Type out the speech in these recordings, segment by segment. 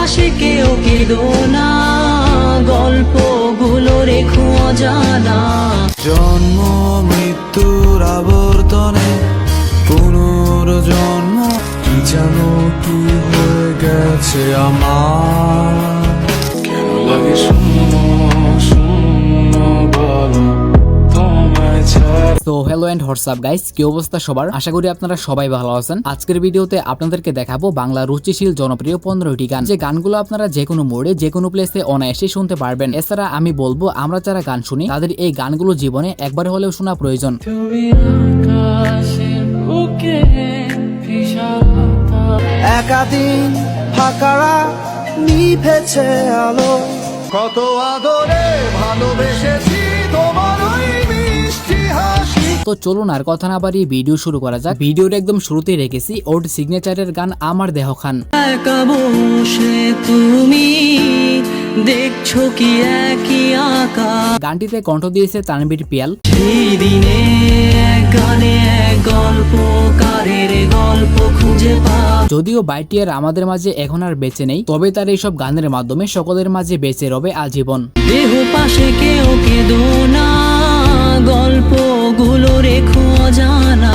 পাশে কেউ কেঁদো না গল্পগুলো রেখো অজানা। জন্ম, মৃত্যুর আবর্তনে, পুনর্জন্ম, কি যেন কি হয়ে গেছে আমার? তো হ্যালো এন্ড হোয়াটসঅ্যাপ গাইস কি অবস্থা সবার? আশা করি আপনারা সবাই ভালো আছেন। আজকের ভিডিওতে আপনাদেরকে দেখাবো বাংলা রুচিশীল জনপ্রিয় পনেরোটি গান। যে গানগুলো আপনারা যে কোনো মোড়ে যে কোনো প্লেসে অনায়াসে শুনতে পারবেন। এছাড়া আমি বলব আমরা যারা গান শুনি তাদের এই গানগুলো জীবনে একবার হলেও শোনা প্রয়োজন। একাদিন ফাঁকারা নিভেছে আলো। কত আদরে ভালোবেসেছি তোমার তো চলুন আর কথা না বাড়িয়ে ভিডিও শুরু করা যাক। ভিডিওর একদম শুরুতেই রেখেছি। ওর সিগনেচারের গান আমার দেহ খান। তুমি দেখছ কি একই আঁকা গানটিতে কণ্ঠ দিয়েছে তানবীর পিয়াল। সেই দিনে এক গানে এক গল্পকারের গল্প খুঁজে পা যদিও বাইটিয়ার আমাদের মাঝে এখন আর বেঁচে নেই তবে তার এইসব গানের মাধ্যমে সকলের মাঝে বেঁচে রবে আজীবন। দেহ পাশে কেউ কেঁদো না গল্পগুলো রেখো জানা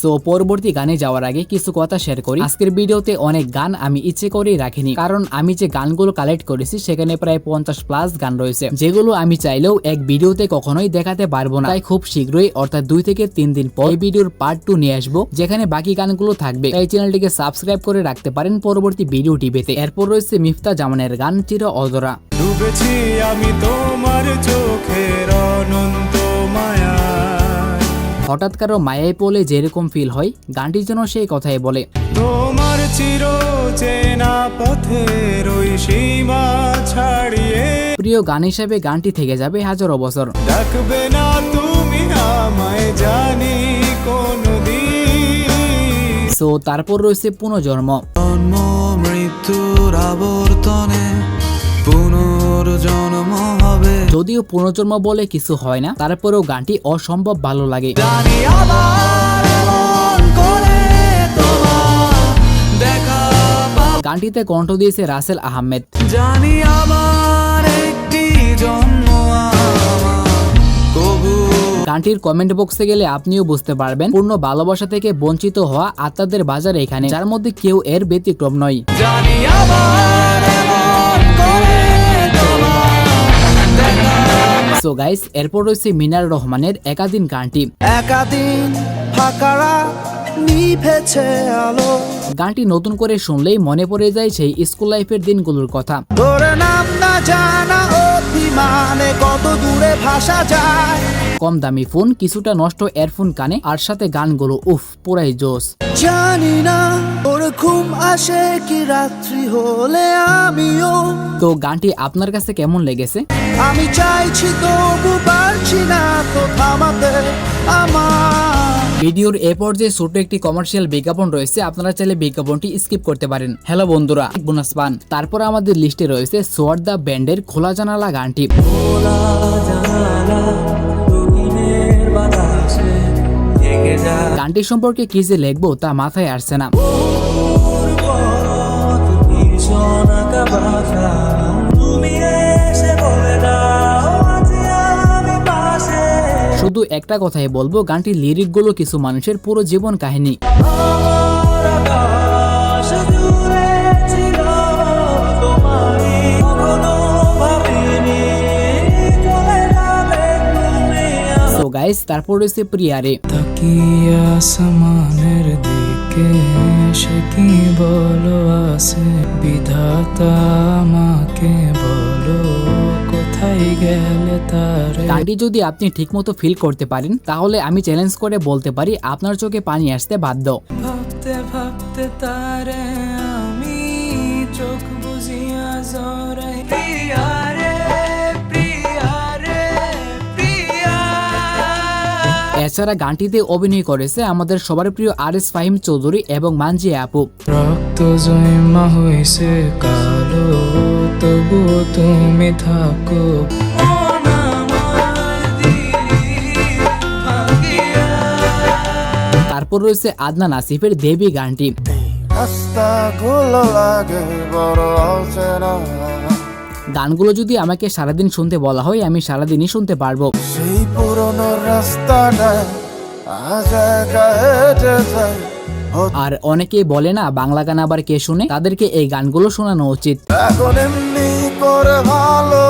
সো পরবর্তী গানে যাওয়ার আগে কিছু কথা শেয়ার করি। আজকের ভিডিওতে অনেক গান আমি ইচ্ছে করেই রাখিনি, কারণ আমি যে গানগুলো কালেক্ট করেছি, সেখানে প্রায় পঞ্চাশ প্লাস গান রয়েছে, যেগুলো আমি চাইলেও এক ভিডিওতে কখনোই দেখাতে পারব না। তাই খুব শীঘ্রই, অর্থাৎ দুই থেকে তিন দিন পর, এই ভিডিওর পার্ট টু নিয়ে আসব, যেখানে বাকি গানগুলো থাকবে। তাই চ্যানেলটিকে সাবস্ক্রাইব করে রাখতে পারেন পরবর্তী ভিডিও টিভিতে। এরপর রয়েছে মিফতা জামানের গান চির অদরা ডুবেছি আমি তোমার চোখের হঠাৎ কারও মায়ায় পড়লে যেরকম ফিল হয় গানটি যেন সেই কথাই বলে। তোমার চির চেনা পথের ওই সীমা ছাড়িয়ে। প্রিয় গান হিসাবে গানটি থেকে যাবে হাজারো বছর। ডাকবে না তুমি আমায় জানি কোনদিন। সো তারপর রয়েছে পুনর্জন্ম। জন্ম মৃত্যুর আবর্তনে হবে। যদিও পুনর্জন্ম বলে কিছু হয় না তারপরেও গানটি অসম্ভব ভালো লাগে। জানি আবার এমন করে তোমার দেখা গানটিতে কণ্ঠ দিয়েছে রাসেল আহমেদ। জানি আবার একটি জন্ম গানটির কমেন্ট বক্সে গেলে আপনিও বুঝতে পারবেন পূর্ণ ভালোবাসা থেকে বঞ্চিত হওয়া আত্মাদের বাজার এখানে যার মধ্যে কেউ এর ব্যতিক্রম নয়। সো গাইস এরপর রয়েছে মিনার রহমানের একাদিন গানটি। একাদিন ফাঁকারা নিভেছে আলো। গানটি নতুন করে শুনলেই মনে পড়ে যায় সেই স্কুল লাইফের দিনগুলোর কথা। তোর নাম না জানা অভিমানে কত দূরে ভাসা যায়। কম দামি ফোন কিছুটা নষ্ট এয়ারফোন কানে আর সাথে গানগুলো উফ পুরাই জোস জানি না ওর ঘুম আসে কি রাত্রি হলে আমিও। তো গানটি আপনার কাছে কেমন লেগেছে? আমি চাইছি তবু পারছি না তো থামাতে আমার। ভিডিওর এ পর্যায়ে ছোট একটি কমার্শিয়াল বিজ্ঞাপন রয়েছে আপনারা চাইলে বিজ্ঞাপনটি স্কিপ করতে পারেন। হ্যালো বন্ধুরা বোনাস পান। তারপর আমাদের লিস্টে রয়েছে সোয়ার দ্য ব্যান্ডের খোলা জানালা গানটি। গানটি সম্পর্কে কি যে লিখব তা মাথায় আসছে না। শুধু একটা কথাই বলব গানটির লিরিকগুলো কিছু মানুষের পুরো জীবন কাহিনী। সো গাইস তারপর রয়েছে প্রিয়ারে। আসমানের দিকে সে কি বলো আছে? বিধাতা আমাকে বলো কোথায় গেলে তারে? গানটি যদি আপনি ঠিকমতো ফিল করতে পারেন তাহলে আমি চ্যালেঞ্জ করে বলতে পারি আপনার চোখে পানি আসতে বাধ্য। ভাবতে ভাবতে তারে আমি চোখ বুঝিয়া জরে এছাড়া গানটিতে অভিনয় করেছে আমাদের সবার প্রিয় আর এস ফাহিম চৌধুরী এবং মানজি আপু। রক্ত জয়মা হইছে কালো তবুও তুমি থাকো। তারপর রয়েছে আদনান আসিফের দেবী গানটি। রাস্তাগুলো লাগে বড় অচেনা গানগুলো যদি আমাকে সারাদিন শুনতে বলা হয় আমি সারাদিনই শুনতে পারব। সেই পুরনো রাস্তাটা আজ আর অনেকেই বলে না বাংলা গান আবার কে শুনে? তাদেরকে এই গানগুলো শোনানো উচিত। এখন এমনি করে ভালো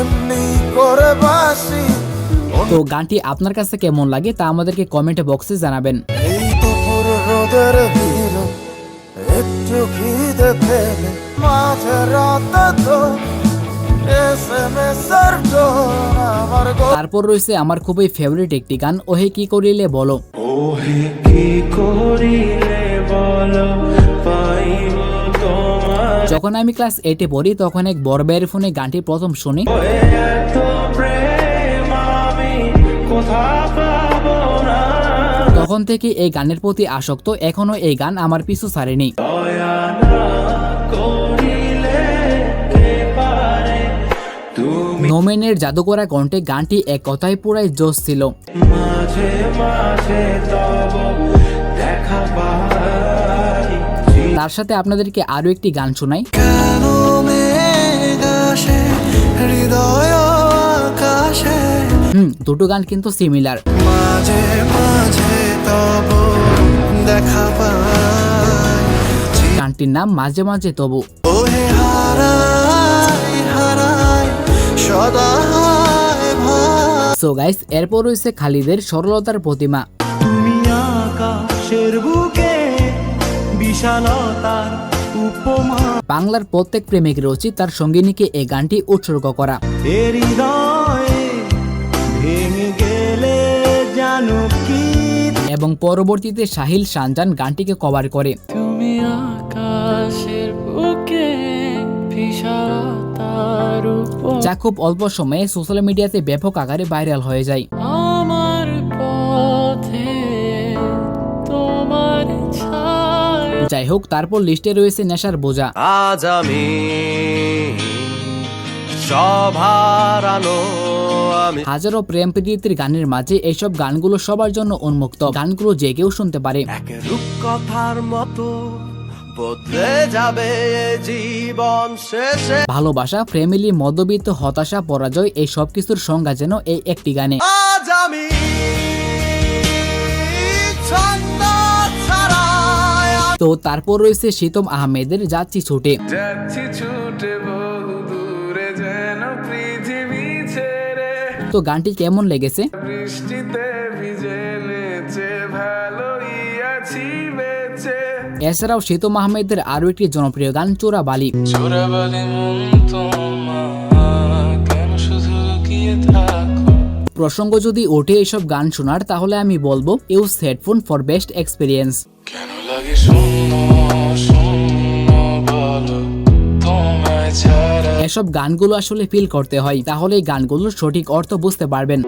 এমনি করে বাসি। তো গানটি আপনার কাছে কেমন লাগে তা আমাদেরকে কমেন্ট বক্সে জানাবেন। এই দুপুর রোদের ভিড় একটু খিদে পেলে। তারপর রয়েছে আমার খুবই ফেভারিট একটি গান ওহে কি করিলে বলো। ওহে কি করিলে বলো পাইব যখন আমি ক্লাস এইটে পড়ি তখন এক বড় ভাইয়ের ফোনে গানটি প্রথম শুনি। এত প্রেম আমি কোথা পাবো না? তখন থেকে এই গানের প্রতি আসক্ত এখনও এই গান আমার পিছু ছাড়েনি। নোমেনের জাদুকরা কণ্ঠে গানটি এক কথায় পুরাই জোশ ছিল। মাঝে মাঝে তব দেখা তার সাথে আপনাদেরকে আরও একটি গান শোনাই। হুম দুটো গান কিন্তু সিমিলার মাঝে মাঝে তব দেখা গানটির নাম মাঝে মাঝে তবু। সদা সো গাইস এরপর রয়েছে খালিদের সরলতার প্রতিমা। তুমি আকাশের বুকে বিশালতার উপমা। বাংলার প্রত্যেক প্রেমিকের উচিত তার সঙ্গিনীকে এই গানটি উৎসর্গ করা। এবং পরবর্তীতে সাহিল সানজান গানটিকে কভার করে। তুমি আকাশের বুকে উপর যা খুব অল্প সময়ে সোশ্যাল মিডিয়াতে ব্যাপক আকারে ভাইরাল হয়ে যায়। আমার পথে তোমার ছায়া। যাই হোক তারপর লিস্টে রয়েছে নেশার বোঝা। আজ আমি সবার আলো হাজারো প্রেম প্রীতির গানের মাঝে এইসব গানগুলো সবার জন্য উন্মুক্ত। গানগুলো যে কেউ শুনতে পারে। এক রূপকথার মতো বদলে যাবে জীবন শেষে। ভালোবাসা ফ্যামিলি মধ্যবিত্ত হতাশা পরাজয় এই সব কিছুর সংজ্ঞা যেন এই একটি গানে। আজ আমি তো তারপর রয়েছে শীতম আহমেদের যাচ্ছি ছুটে। যাচ্ছি ছুটে বহু দূরে যেন পৃথিবী ছেড়ে। তো গানটি কেমন লেগেছে? বৃষ্টিতে এছাড়াও শীতম আহমেদের আরও একটি জনপ্রিয় গান চোরা বালি। প্রসঙ্গ যদি ওঠে এসব গান শোনার তাহলে আমি বলব use headphone for best experience. কেন লাগে শূন্য শূন্য বলো তোমায় ছাড়া এসব গানগুলো আসলে ফিল করতে হয় তাহলে এই গানগুলোর সঠিক অর্থ বুঝতে পারবেন।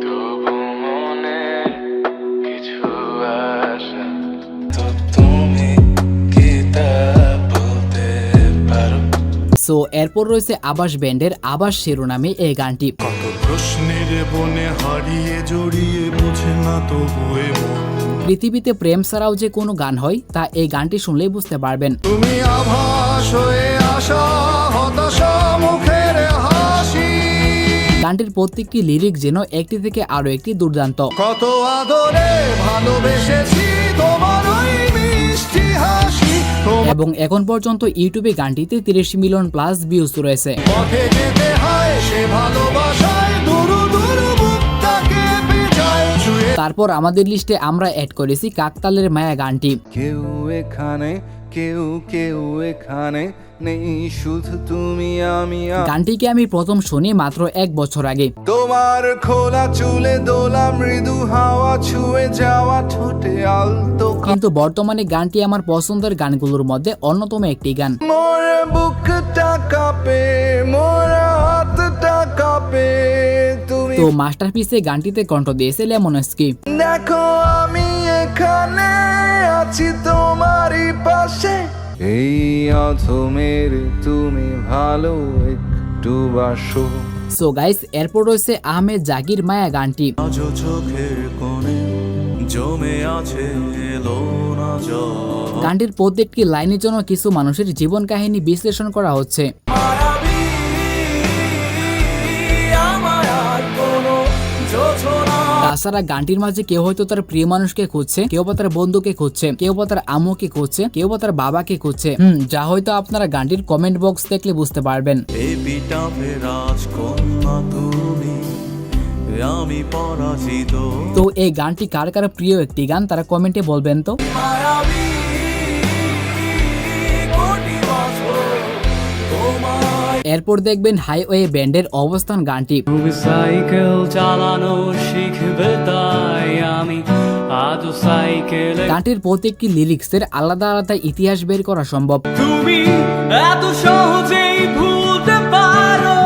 সো এরপর রয়েছে আবাস ব্যান্ডের আবাস শিরোনামে এই গানটি। কত প্রশ্নের বনে হারিয়ে জড়িয়ে বুঝে না তো পৃথিবীতে প্রেম ছাড়াও যে কোনো গান হয় তা এই গানটি শুনলেই বুঝতে পারবেন। তুমি আভাস হয়ে আসা হতাশা মুখের হাসি। গানটির প্রত্যেকটি লিরিক যেন একটি থেকে আরও একটি দুর্দান্ত। কত আদরে ভালোবেসেছি তোমার এবং এখন পর্যন্ত ইউটিউবে গানটিতে তিরিশ মিলিয়ন প্লাস ভিউজ রয়েছে। তারপর আমাদের লিস্টে আমরা অ্যাড করেছি কাকতালের মায়া গানটি। কেউ এখানে কেউ কেউ এখানে নেই শুধু তুমি আমি গানটিকে আমি প্রথম শুনি মাত্র এক বছর আগে। তোমার খোলা চুলে দোলা মৃদু হাওয়া ছুঁয়ে যাওয়া ঠোঁটে আলতো কিন্তু বর্তমানে গানটি আমার পছন্দের গানগুলোর মধ্যে অন্যতম একটি গান। মোর বুকটা কাঁপে মোর হাতটা কাঁপে তুমি তো মাস্টারপিসে গানটিতে কণ্ঠ দিয়েছে লেমনস্কি দেখো আমি এখানে আছি তোমারই পাশে। এই অধমের তুমি ভালো একটু বাসো। সো গাইস এরপর রয়েছে আহমেদ জাগির মায়া গানটি। চোখের কোণে জমে আছে এলো না জল। গানটির প্রত্যেকটি লাইনের জন্য কিছু মানুষের জীবন কাহিনী বিশ্লেষণ করা হচ্ছে। তাছাড়া গানটির মাঝে কেউ হয়তো তার প্রিয় মানুষকে খুঁজছে কেউ বা তার বন্ধুকে খুঁজছে কেউ বা তার আম্মুকে খুঁজছে কেউ বা তার বাবাকে খুঁজছে। হুম যা হয়তো আপনারা গানটির কমেন্ট বক্স দেখলে বুঝতে পারবেন। আমি পরাজিত। তো এই গানটি কার কার প্রিয় একটি গান তারা কমেন্টে বলবেন তো। এরপর দেখবেন হাইওয়ে ব্যান্ডের অবস্থান গানটি। তুমি সাইকেল চালানো শিখবে তাই আমি গানটির প্রত্যেকটি লিরিক্সের আলাদা আলাদা ইতিহাস বের করা সম্ভব। তুমি এত সহজেই ভুলতে পারো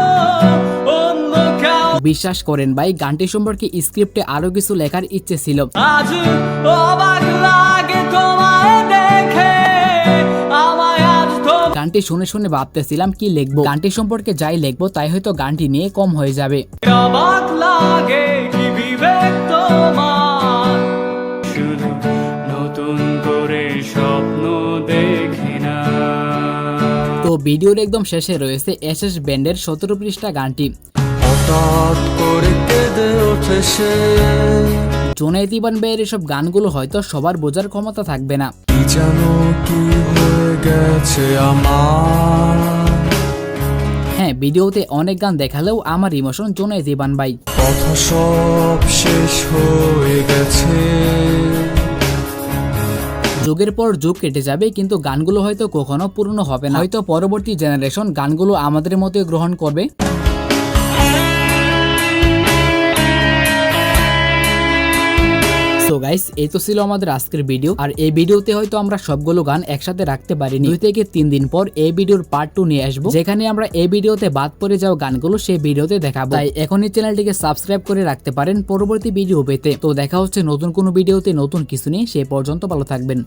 বিশ্বাস করেন ভাই গানটি সম্পর্কে স্ক্রিপ্টে আরও কিছু লেখার ইচ্ছে ছিল। আজ অবাক গানটি শুনে শুনে ভাবতেছিলাম কি লিখব। গানটি সম্পর্কে যাই লিখব তাই হয়তো গানটি নিয়ে কম হয়ে যাবে। লাগে তো ভিডিওর একদম শেষে রয়েছে এস এস ব্যান্ডের সতেরো পৃষ্ঠা গানটি। হঠাৎ করে কেঁদে ওঠে সে জোনায়েত ইবান ভাইয়ের এসব গানগুলো হয়তো সবার বোঝার ক্ষমতা থাকবে না। হয়ে ভিডিওতে অনেক গান দেখালেও আমার ইমোশন জোনায়েত ইবান ভাই। কথা সব শেষ হয়ে গেছে। যুগের পর যুগ কেটে যাবে কিন্তু গানগুলো হয়তো কখনো পূর্ণ হবে না। হয়তো পরবর্তী জেনারেশন গানগুলো আমাদের মতো গ্রহণ করবে। সো গাইস এই তো ছিল আমাদের আজকের ভিডিও আর এই ভিডিওতে হয়তো আমরা সবগুলো গান একসাথে রাখতে পারিনি। দুই থেকে তিন দিন পর এই ভিডিওর পার্ট টু নিয়ে আসব। যেখানে আমরা এই ভিডিওতে বাদ পড়ে যাওয়া গানগুলো সেই ভিডিওতে দেখাবো। তাই এখনই চ্যানেলটিকে সাবস্ক্রাইব করে রাখতে পারেন পরবর্তী ভিডিও পেতে। তো দেখা হচ্ছে নতুন কোনো ভিডিওতে নতুন কিছু নিয়ে। সে পর্যন্ত ভালো থাকবেন।